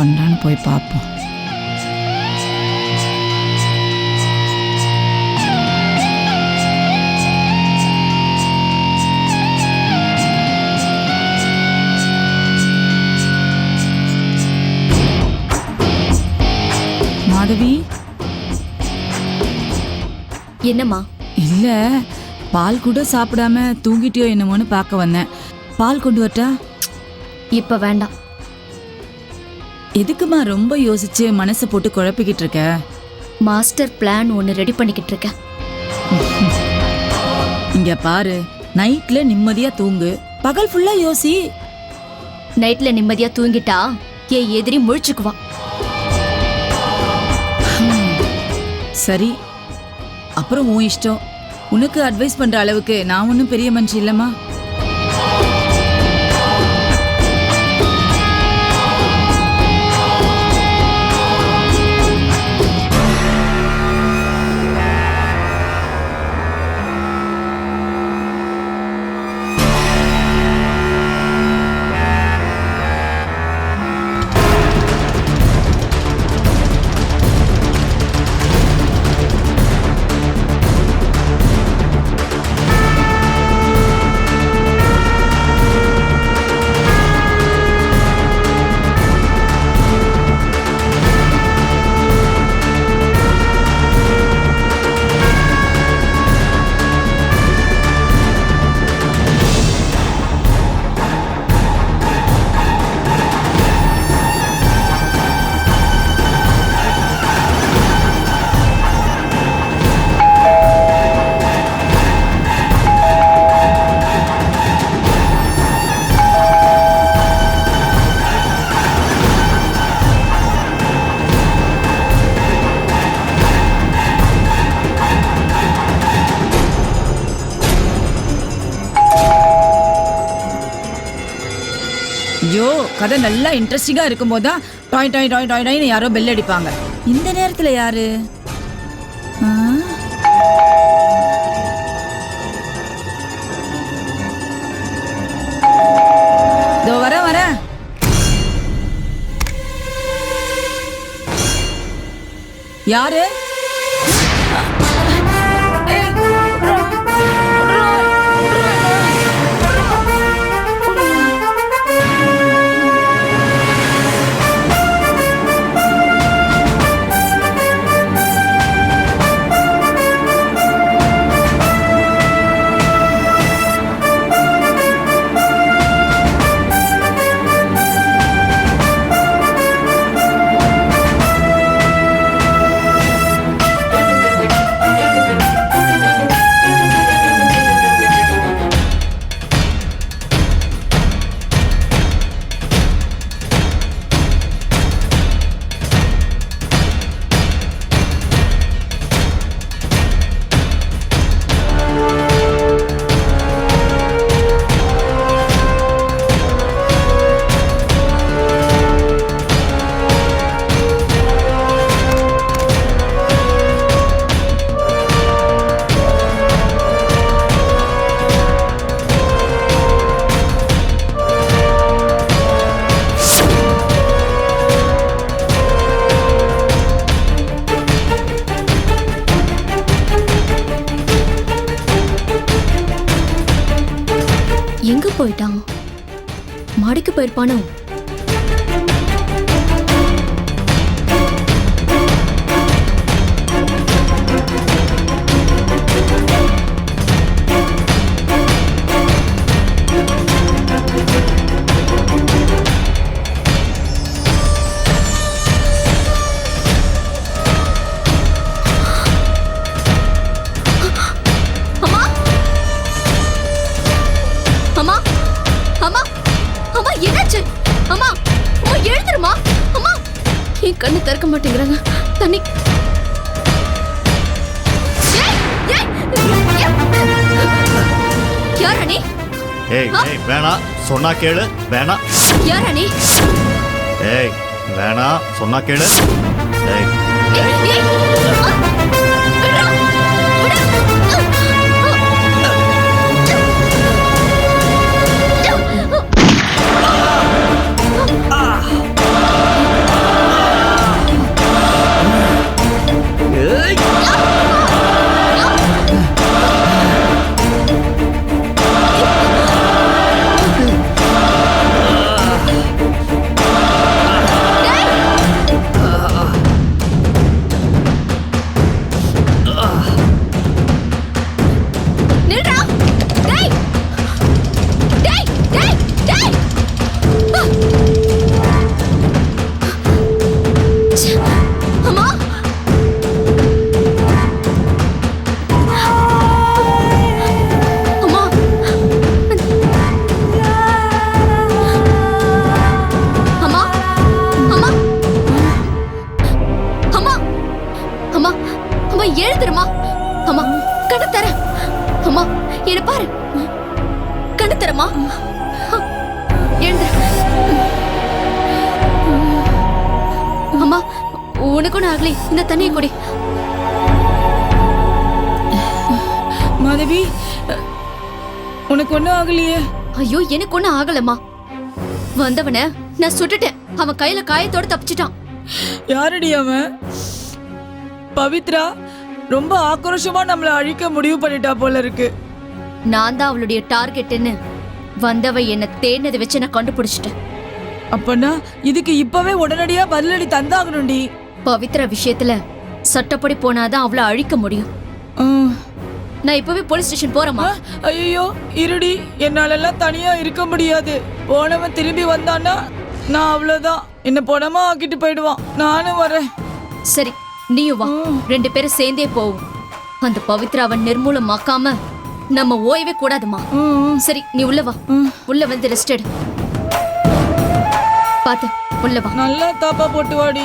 பண்ணுறான்னு போய் பார்ப்போம். மாதவி? என்னம்மா? இல்ல பால் கூட சாப்பிடாம தூங்கிட்டியோ என்னமோன்னு பார்க்க வந்தேன். பால் கொண்டு வரட்டா? இப்ப வேண்டாம். எதுக்குமா ரொம்ப யோசிச்சு மனசை போட்டு குழப்பிக்கிட்டு இருக்க? மாஸ்டர் பிளான் ஒன்னு ரெடி பண்ணிக்கிட்டு இருக்கேன். இங்க பாரு நைட்ல நிம்மதியா தூங்கு. பகல் ஃபுல்லா யோசி. நைட்ல நிம்மதியா தூங்கிட்டா என் எதிரி முழிச்சுக்குவான். சரி. அப்புறம் உன் இஷ்டம். உனக்கு அட்வைஸ் பண்ற அளவுக்கு நான் ஒன்றும் பெரிய மனுஷி இல்லம்மா. ஐயோ கதை நல்லா இன்ட்ரெஸ்டிங்கா இருக்கும்போது தான் டாய் டாய் டாய் டாய் டாய்னு யாரோ பெல் அடிப்பாங்க. இந்த நேரத்துல யாரு? ஆ? இதோ வரேன் வரேன். யாரு? பணம். கண்ணு திறக்க மாட்டேங்கிறாங்க. தண்ணி. யாரா நீ ஏய் ஏய் வேணாம் சொன்னா கேளு. யாரா நீ ஏய் வேணாம் சொன்னா கேளு. ஏய். ஆகலை. இந்த தண்ணியை குடி. மாதவி உனக்கு ஒன்றும் ஆகலையே? ஐயோ எனக்கு ஒன்றும் ஆகலம்மா. வந்தவன நான் சுட்டுட்டேன். அவன் கையில காயத்தோட தப்பிச்சிட்டான். யாரடி அவன்? பவித்ரா ரொம்ப ஆக்ரோஷமா நம்மள அழிக்க முடிவு பண்ணிட்டா போல இருக்கு. நான் தான் அவளுடைய டார்கெட்னு வந்தவ என்ன தேடினதை வச்சு நான் கண்டுபிடிச்சிட்டேன். அப்பனா இதுக்கு இப்பவே உடனடியா பதிலடி தந்தாகணும்டி. பவித்ரா விஷயத்துல சட்டப்படி போனாதான் அவளை அழிக்க முடியும். நான் இப்பவே போலீஸ் ஸ்டேஷன் போறேம்மா. ஐயோ இருடி. என்னாலெல்லாம் தனியா இருக்க முடியாது. போனவன் திரும்பி வந்தான்னா நான் அவ்வளவுதான். என்ன போனமா ஆக்கிட்டு போயிடுவான். நானும் வரேன். சரி நீயும் வா. ரெண்டு பேரும் சேர்ந்தே போவோம். அந்த பவித்ராவை நிர்மூலமாக்காம நம்ம ஓயவே கூடாதுமா சரி நீ உள்ள வா. உள்ள வந்து ரெஸ்ட் எடு. பாத்து உள்ள வா. நல்லா தாப்பா போட்டு வாடி.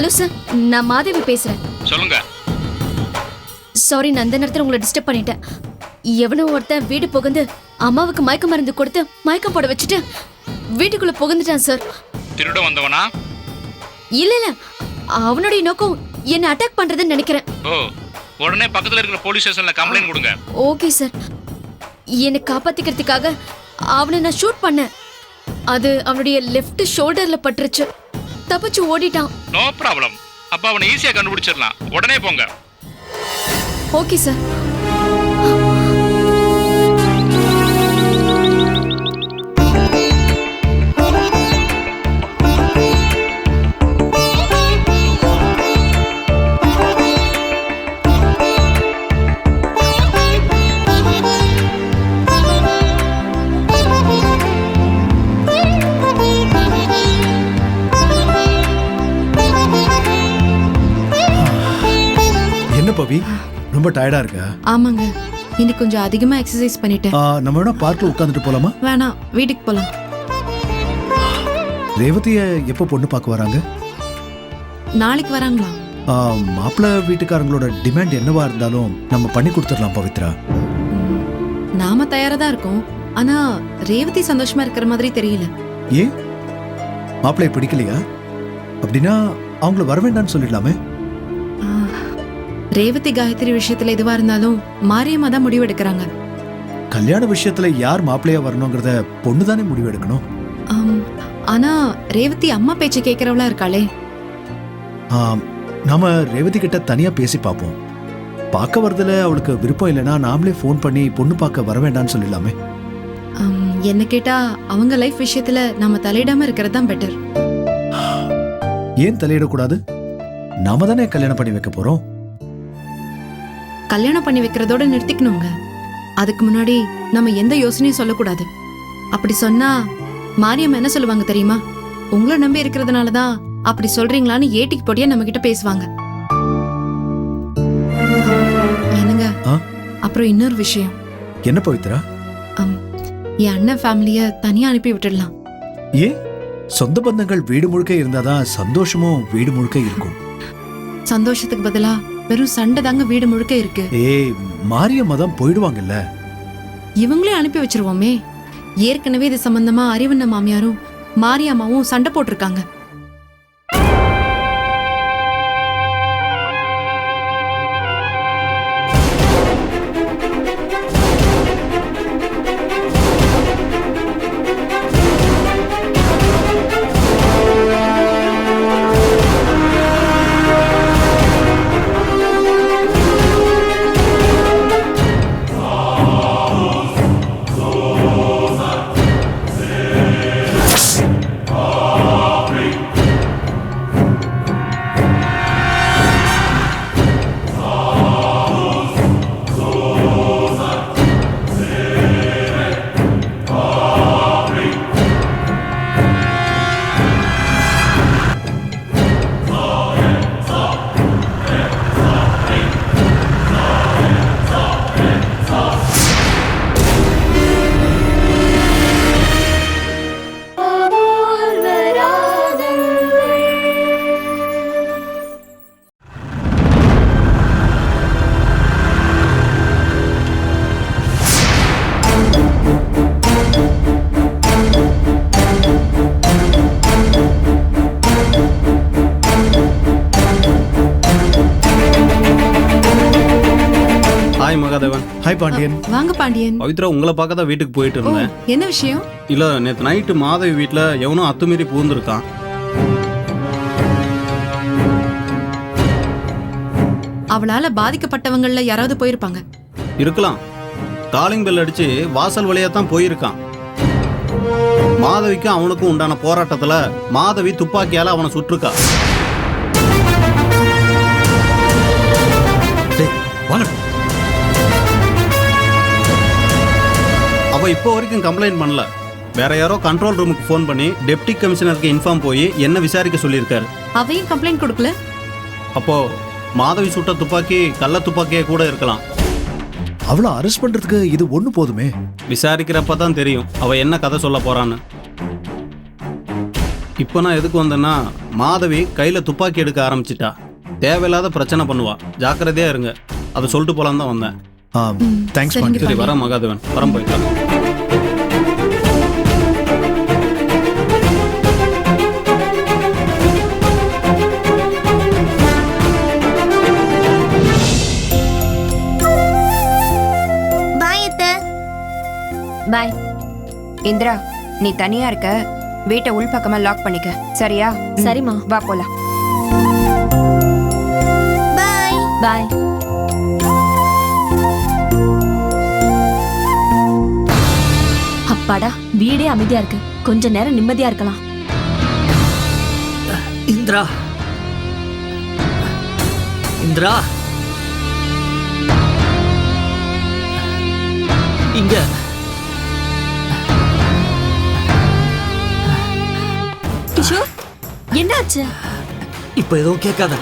ஹலோ சார் நான் மாதவி பேசுறேன். சொல்லுங்க. சாரி நான் அந்த நேரத்தில் உங்களை டிஸ்டர்ப் பண்ணிட்டேன். எவனோ ஒருத்தன் வீடு புகுந்து அம்மாவுக்கு மயக்க மருந்து கொடுத்து மயக்கம் போட வச்சுட்டு வீட்டுக்குள்ள புகுந்துட்டான் சார் திருட வந்தவனா? இல்ல இல்ல. அவனுடைய நோக்கம் என்ன அட்டாக் பண்றதுன்னு நினைக்கிறேன். ஓ உடனே பக்கத்துல இருக்கிற போலீஸ் ஸ்டேஷன்ல கம்ப்ளைண்ட் கொடுங்க. ஓகே சார் என்னை காப்பாத்திக்கிறதுக்காக அவனை நான் ஷூட் பண்ணேன். அது அவனுடைய லெஃப்ட் ஷோல்டர்ல பட்டுருச்சு. தப்பிச்சு ஓடிட்டான். நோ ப்ராப்ளம் அப்ப அவனை ஈஸியா கண்டுபிடிச்சிடலாம். உடனே போங்க. ஓகே சார் ரொம்ப டயர்டா இருக்கா? ஆமாங்க. இன்னைக்கு கொஞ்சம் அதிகமா எக்ஸசைஸ் பண்ணிட்டேன். ஆ, நம்ம வேணா பார்க்ல உட்காந்துட்டு போலாமா? வேணாம் வீட்டுக்கு போலாம். ரேவதிய எப்போ பொண்ணு பார்க்க வராங்க? நாளைக்கு வராங்களா? ஆ, மாப்பிள்ளை வீட்டுக்காரங்களோட டிமாண்ட் என்னவா இருந்தாலும் நம்ம பண்ணி கொடுத்துடலாம் பவித்ரா. நாம தயாரா தான் இருக்கோம். ஆனா ரேவதி சந்தோஷமா இருக்கிற மாதிரி தெரியல. ஏன்? மாப்பிள்ளைய பிடிக்கலையா? அப்படின்னா அவங்கள வர வேண்டாம்னு சொல்லிடலாமே. ரேவதி காயத்ரி விஷயத்துல எதுவா இருந்தாலும் மாரியம்மா தான் முடிவு எடுக்கிறாங்க கல்யாண விஷயத்துல யார் மாப்பிள்ளையா வரணுங்கிறத பொண்ணு தானே முடிவு எடுக்கணும் ஆம், ஆனா ரேவதி அம்மா பேச்சை கேட்கறவளா இருக்காளே. ஆ, நாம ரேவதி கிட்ட தனியா பேசி பார்ப்போம். பார்க்க வரதுல அவளுக்கு விருப்பம் இல்லைன்னா நாமளே ஃபோன் பண்ணி பொண்ணு பார்க்க வர வேண்டாம்னு சொல்லிடலாமே. ஆம், என்ன கேட்டா அவங்க லைஃப் விஷயத்துல நாம தலையிடாம இருக்கிறது தான் பெட்டர் ஏன் தலையிடக்கூடாது? நாம தானே கல்யாணம் பண்ணி வைக்க போறோம். கல்யாணம் பண்ணி வைக்கிறதோட நிறுத்திக்கணுங்க. அதுக்கு முன்னாடி நம்ம எந்த யோசனையும் சொல்லக்கூடாது. அப்படி சொன்னா மாரியம்மா என்ன சொல்லுவாங்க தெரியுமா? உங்களை நம்பி இருக்கிறதுனால தான் அப்படி சொல்றீங்களான்னு ஏட்டிக்கு போட்டியா நம்ம கிட்ட பேசுவாங்க. என்னங்க? அப்புறம் இன்னொரு விஷயம். என்ன பவித்ரா? என் அண்ணன் ஃபேமிலிய தனியா அனுப்பி விட்டுடலாம். ஏன் சொந்த பந்தங்கள் வீடு முழுக்க இருந்தாதான் சந்தோஷமும் வீடு முழுக்க இருக்கும். சந்தோஷத்துக்கு பதிலா வெறும் சண்டை தாங்க வீடு முழுக்க இருக்கு. ஏய் மாரியம்மா தான் போயிடுவாங்கல்ல. இவங்களே அனுப்பி வச்சிருவோமே. ஏற்கனவே இது சம்பந்தமா அறிவண்ண மாமியாரும் மாரியாமாவும் சண்டை போட்டிருக்காங்க. பாண்டியன். வாங்க பாண்டியன். பவித்ரா உங்களை பார்க்க தான் வீட்டுக்கு போயிட்டு இருந்தேன். என்ன விஷயம்? இல்ல நேற்று நைட்டு மாதவி வீட்டில் எவனோ அத்துமீறி பூந்திருக்கான் அவளால பாதிக்கப்பட்டவங்கள்ல யாராவது போயிருப்பாங்க. இருக்கலாம். காலிங் பெல் அடிச்சு வாசல் வழியா தான் போயிருக்கான். மாதவிக்கும் அவனுக்கும் உண்டான போராட்டத்துல மாதவி துப்பாக்கியால அவனை சுட்டிருக்கா. வாங்க அவ இப்போ வரைக்கும் கம்ப்ளைண்ட் பண்ணல. வேற யாரோ கண்ட்ரோல் ரூமுக்கு ஃபோன் பண்ணி டெப்டி கமிஷனருக்கு இன்ஃபார்ம் போய் என்ன விசாரிக்க சொல்லியிருக்காரு. அவையும் கம்ப்ளைண்ட் கொடுக்கல? அப்போ மாதவி சுட்ட துப்பாக்கி கள்ள துப்பாக்கியே கூட இருக்கலாம். அவளை அரெஸ்ட் பண்றதுக்கு இது ஒண்ணு போதுமே? விசாரிக்கிறப்ப தான் தெரியும். அவ என்ன கதை சொல்ல போறான்னு. இப்போ நான் எதுக்கு வந்தேன்னா மாதவி கையில துப்பாக்கி எடுக்க ஆரம்பிச்சிட்டா. தேவையில்லாத பிரச்சனை பண்ணுவா. ஜாக்கிரதையா இருங்க. அதை சொல்லிட்டு போலாம் தான் வந்தேன். தேங்க்ஸ் சரி வர மகாதேவன். வரம் போய்க்கலாம் பாய் இந்திரா நீ தனியா இருக்க. வீட்டை உள்பக்கமா லாக் பண்ணிக்க. சரியா? சரிம்மா. வா போலாம். பாய் பாய் அப்பாடா வீடே அமைதியா இருக்கு. கொஞ்ச நேரம் நிம்மதியா இருக்கலாம். இந்திரா. இந்திரா. இங்க. கிஷோர் என்னாச்சு? இப்ப எதுவும் கேட்காத.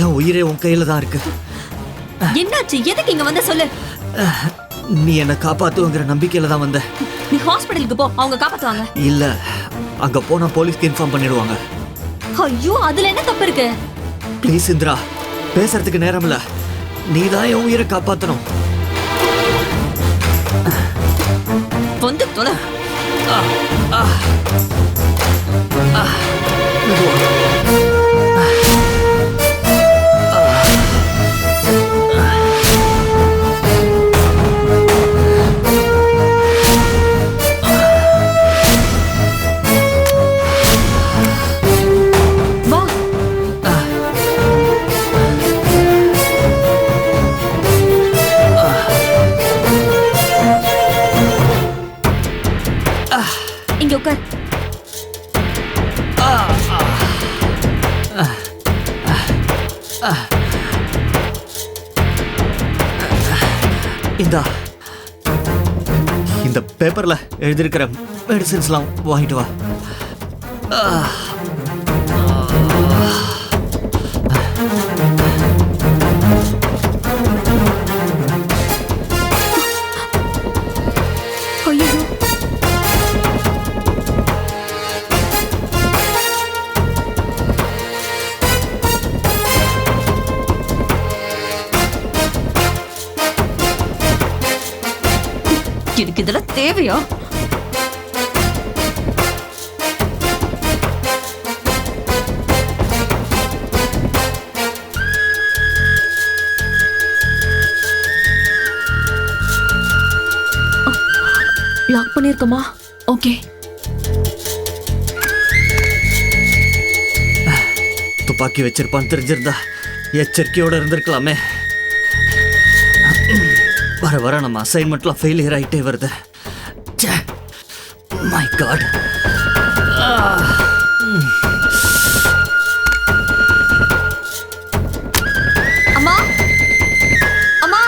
என் உயிரே உன் கையில தான் இருக்கு. என்னாச்சு? எதுக்கு இங்க வந்த சொல்லு? நீ என்னை காப்பாத்துவங்கிற நம்பிக்கையில தான் வந்த. நீ ஹாஸ்பிடலுக்கு போ. அவங்க காப்பாத்துவாங்க. இல்ல அங்க போனா போலீஸ்க்கு இன்ஃபார்ம் பண்ணிடுவாங்க. ஐயோ அதுல என்ன தப்பு இருக்கு? ப்ளீஸ் இந்திரா பேசுறதுக்கு நேரம் இல்ல நீ தான் என் உயிரை காப்பாத்தணும். இந்தா. இந்த பேப்பரில் எழுதியிருக்கிற மெடிசின்ஸ்லாம் வாங்கிட்டு வா. தேவையா? லாக் பண்ணிருக்கோமா? ஓகே துப்பாக்கி வச்சிருப்பான்னு தெரிஞ்சிருந்தா எச்சரிக்கையோட இருந்திருக்கலாமே. வர வர நம்ம அசைன்மெண்ட்லாம் ஃபெயிலியர் ஆயிட்டே வருது. காட் அம்மா. அம்மா.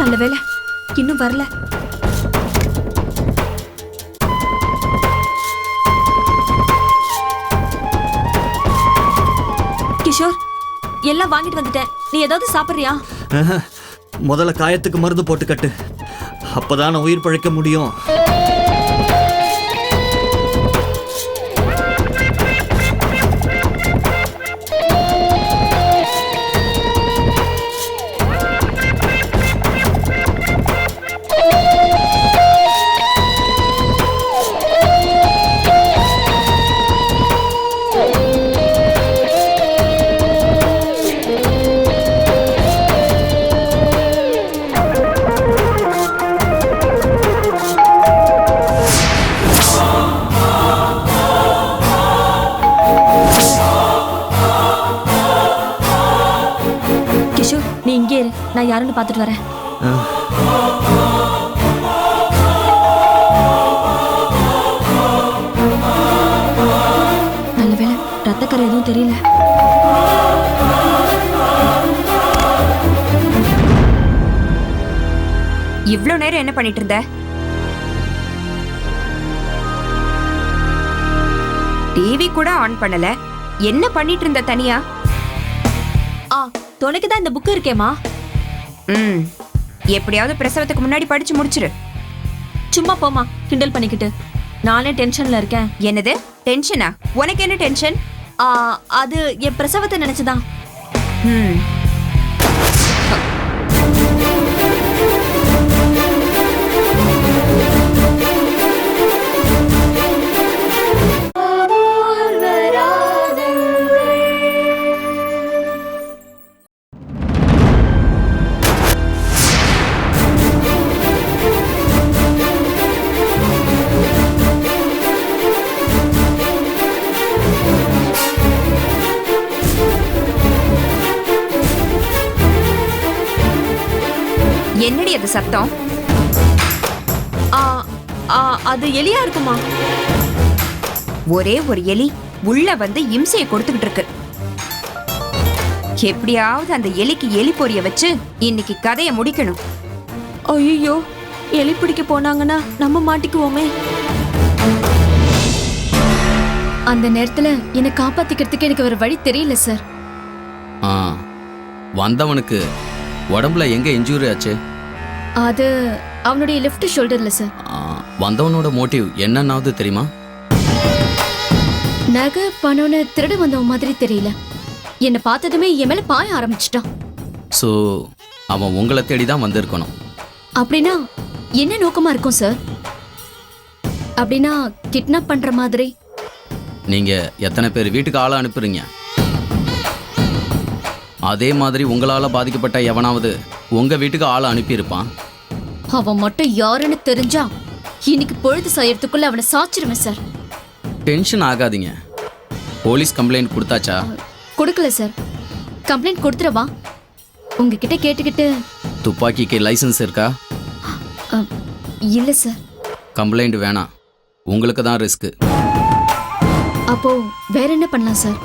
நல்ல வேலை இன்னும் வரல. கிஷோர் எல்லாம் வாங்கிட்டு வந்துட்டேன். நீ ஏதாவது சாப்பிடுறியா? முதல்ல காயத்துக்கு மருந்து போட்டு கட்டு அப்பதான் உயிர் பழைக்க முடியும். நான் யாருன்னு பார்த்துட்டு வரேன். நல்ல வேளை ரத்தக்கரை எதுவும் தெரியல. இவ்ளோ நேரம் என்ன பண்ணிட்டு இருந்த? டிவி கூட ஆன் பண்ணல. என்ன பண்ணிட்டு இருந்த தனியா? ஆ துணைக்கு தான் இந்த புக் இருக்கேம்மா. ம். எப்படியாவது பிரசவத்துக்கு முன்னாடி படிச்சு முடிச்சிரு. சும்மா போமா கிண்டல் பண்ணிக்கிட்டு. நானே டென்ஷன்ல இருக்கேன். என்னது? டென்ஷனா? உனக்கு என்ன டென்ஷன்? ஆ, அது என் பிரசவத்தை நினைச்சுதான். ம். அது எலியா இருக்குமா? ஒரே ஒரு எலி உள்ள வந்து இம்சையை கொடுத்துக்கிட்டு இருக்கு. எப்படியாவது அந்த எலிக்கு எலி பொரிய வச்சு இன்னைக்கு கதையை முடிக்கணும். ஐயோ எலி பிடிக்க போனாங்கன்னா நம்ம மாட்டிக்குவோமே. அந்த நேரத்துல என்னை காப்பாத்திக்கிறதுக்கு எனக்கு ஒரு வழி தெரியல சார். ஆ வந்தவனுக்கு உடம்புல எங்க இன்ஜூரி ஆச்சு? அது அவனுடைய லெஃப்ட் ஷோல்டர்ல சார் வந்தவனோட மோட்டிவ் என்னன்னாவது தெரியுமா? நகை பணம்னு திருட வந்தவன் மாதிரி தெரியல. என்னை பார்த்ததுமே என் மேல பாய ஆரம்பிச்சிட்டான். ஸோ அவன் உங்களை தேடி தான் வந்திருக்கணும். அப்படின்னா என்ன நோக்கமா இருக்கும் சார் அப்படின்னா கிட்னாப் பண்ற மாதிரி. நீங்க எத்தனை பேர் வீட்டுக்கு ஆளை அனுப்புறீங்க? அதே மாதிரி உங்களால பாதிக்கப்பட்ட எவனாவது உங்க வீட்டுக்கு ஆளை அனுப்பியிருப்பான். அவன் மட்டும் யாருன்னு தெரிஞ்சா இன்னைக்கு பொழுது சாயறதுக்குள்ள அவனை சாச்சிருவேன் சார். டென்ஷன் ஆகாதீங்க. போலீஸ் கம்ப்ளைண்ட் கொடுத்தாச்சா? கொடுக்கல சார். கம்ப்ளைண்ட் கொடுத்துறவா உங்ககிட்ட கேட்டுக்கிட்டு துப்பாக்கிக்கு லைசென்ஸ் இருக்கா? இல்ல சார். கம்ப்ளைண்ட் வேணாம். உங்களுக்கு தான் ரிஸ்க்கு. அப்போ வேற என்ன பண்ணலாம் சார்?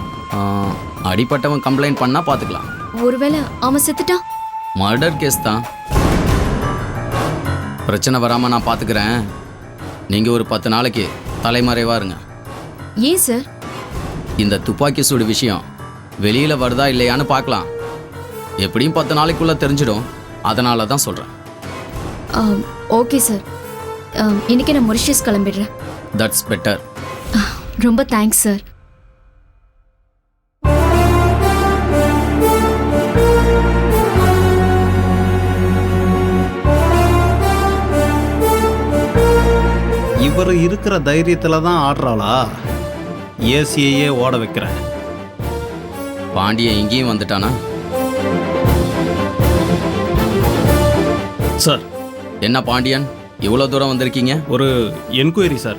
அடிப்பட்டவன் கம்ப்ளைண்ட் பண்ணா பார்த்துக்கலாம் ஒருவேளை அவன் செத்துட்டான்? மர்டர் கேஸ் தான். பிரச்சனை வராம நான் பார்த்துக்கிறேன் நீங்க ஒரு பத்து நாளைக்கு தலைமறைவா இருங்க ஏன் சார்? இந்த துப்பாக்கி சூடு விஷயம் வெளியில வருதா இல்லையான்னு பார்க்கலாம் எப்படியும் பத்து நாளைக்குள்ள தெரிஞ்சிடும். அதனால தான் சொல்றேன். ஆம், ஓகே சார். இன்னைக்கு நான் மொரிஷியஸ் கிளம்பிடுறேன். தட்ஸ் பெட்டர் ரொம்ப தேங்க்ஸ் சார். இவர் இருக்கிற தைரியத்துல தான் ஆடுறாளா? ஏசியையே ஓட வைக்கிறேன். பாண்டியன் இங்கேயும் வந்துட்டானா? சார். என்ன பாண்டியன்? இவ்வளோ தூரம் வந்திருக்கீங்க? ஒரு என்கொயரி சார்.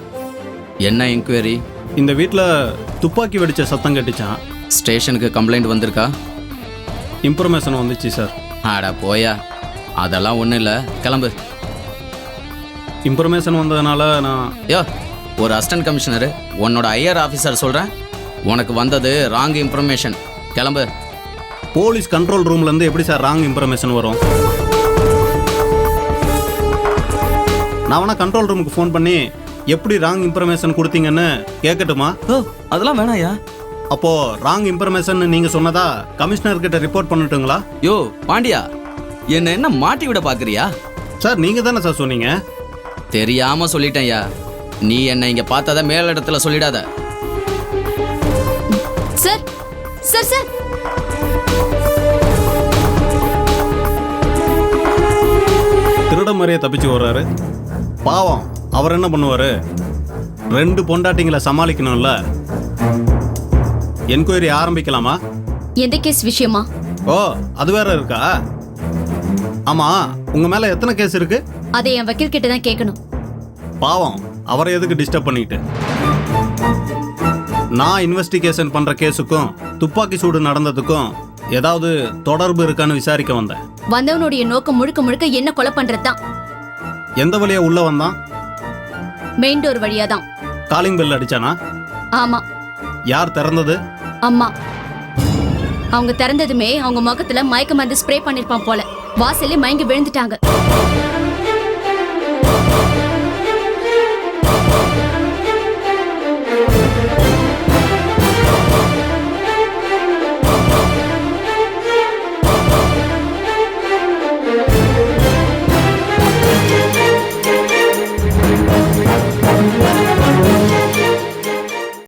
என்ன என்கொயரி? இந்த வீட்டில் துப்பாக்கி வெடிச்ச சத்தம் கட்டுச்சான் ஸ்டேஷனுக்கு கம்ப்ளைண்ட் வந்திருக்கா? இன்ஃபர்மேஷன் வந்துச்சு சார். ஆட போயா. அதெல்லாம் ஒன்றும் இல்லை. கிளம்பு. இன்ஃபர்மேஷன் வந்ததுனால நான் யோ ஒரு அசிஸ்டன்ட் கமிஷனர் உன்னோட ஐஆர் ஆஃபீஸர் சொல்கிறேன் உனக்கு வந்தது ராங் இன்ஃபர்மேஷன் கிளம்பு. போலீஸ் கண்ட்ரோல் ரூம்லேருந்து எப்படி சார் ராங் இன்ஃபர்மேஷன் வரும்? நான் வேணா கண்ட்ரோல் ரூமுக்கு ஃபோன் பண்ணி எப்படி ராங் இன்ஃபர்மேஷன் கொடுத்தீங்கன்னு கேட்கட்டுமா ஓ அதெல்லாம் வேணாயா அப்போ ராங் இன்ஃபர்மேஷன் நீங்க சொன்னதா கமிஷனர் கிட்ட ரிப்போர்ட் பண்ணட்டுங்களா? யோ பாண்டியா என்ன என்ன மாட்டி விட பார்க்குறியா சார் நீங்க தானே சார் சொன்னீங்க? தெரியாம சொல்லிட்டேன்யா. நீ என்னை இங்க பார்த்தத மேலிடத்துல சொல்லிடாத. Sir sir sir. திருட மாதிரியே தப்பிச்சு வர்றாரு பாவம் அவர் என்ன பண்ணுவாரு? ரெண்டு பொண்டாட்டிங்களை சமாளிக்கணும்ல. என்கொயரி ஆரம்பிக்கலாமா? எந்த கேஸ் விஷயமா? ஓ அது வேற இருக்கா? ஆமா உங்க மேல எத்தனை கேஸ் இருக்கு? அதை என் வக்கீல் கிட்ட தான் கேட்கணும் பாவம் அவரை எதுக்கு டிஸ்டர்ப் பண்ணிட்டு? நான் இன்வெஸ்டிகேஷன் பண்ற கேஸுக்கும் துப்பாக்கி சூடு நடந்ததுக்கும் ஏதாவது தொடர்பு இருக்கான்னு விசாரிக்க வந்தேன். வந்தவனுடைய நோக்கம் முழுக்க முழுக்க என்ன கொலை பண்றதுதான் எந்த வழியா உள்ள வந்தான்? மெயின் டோர் வழியாதான் காலிங் பெல் அடிச்சானா? ஆமா. யார் திறந்தது? அம்மா. அவங்க திறந்ததுமே அவங்க முகத்துல மயக்க மருந்து ஸ்ப்ரே பண்ணிருப்பான் போல. வாசல்ல மயங்கி விழுந்துட்டாங்க.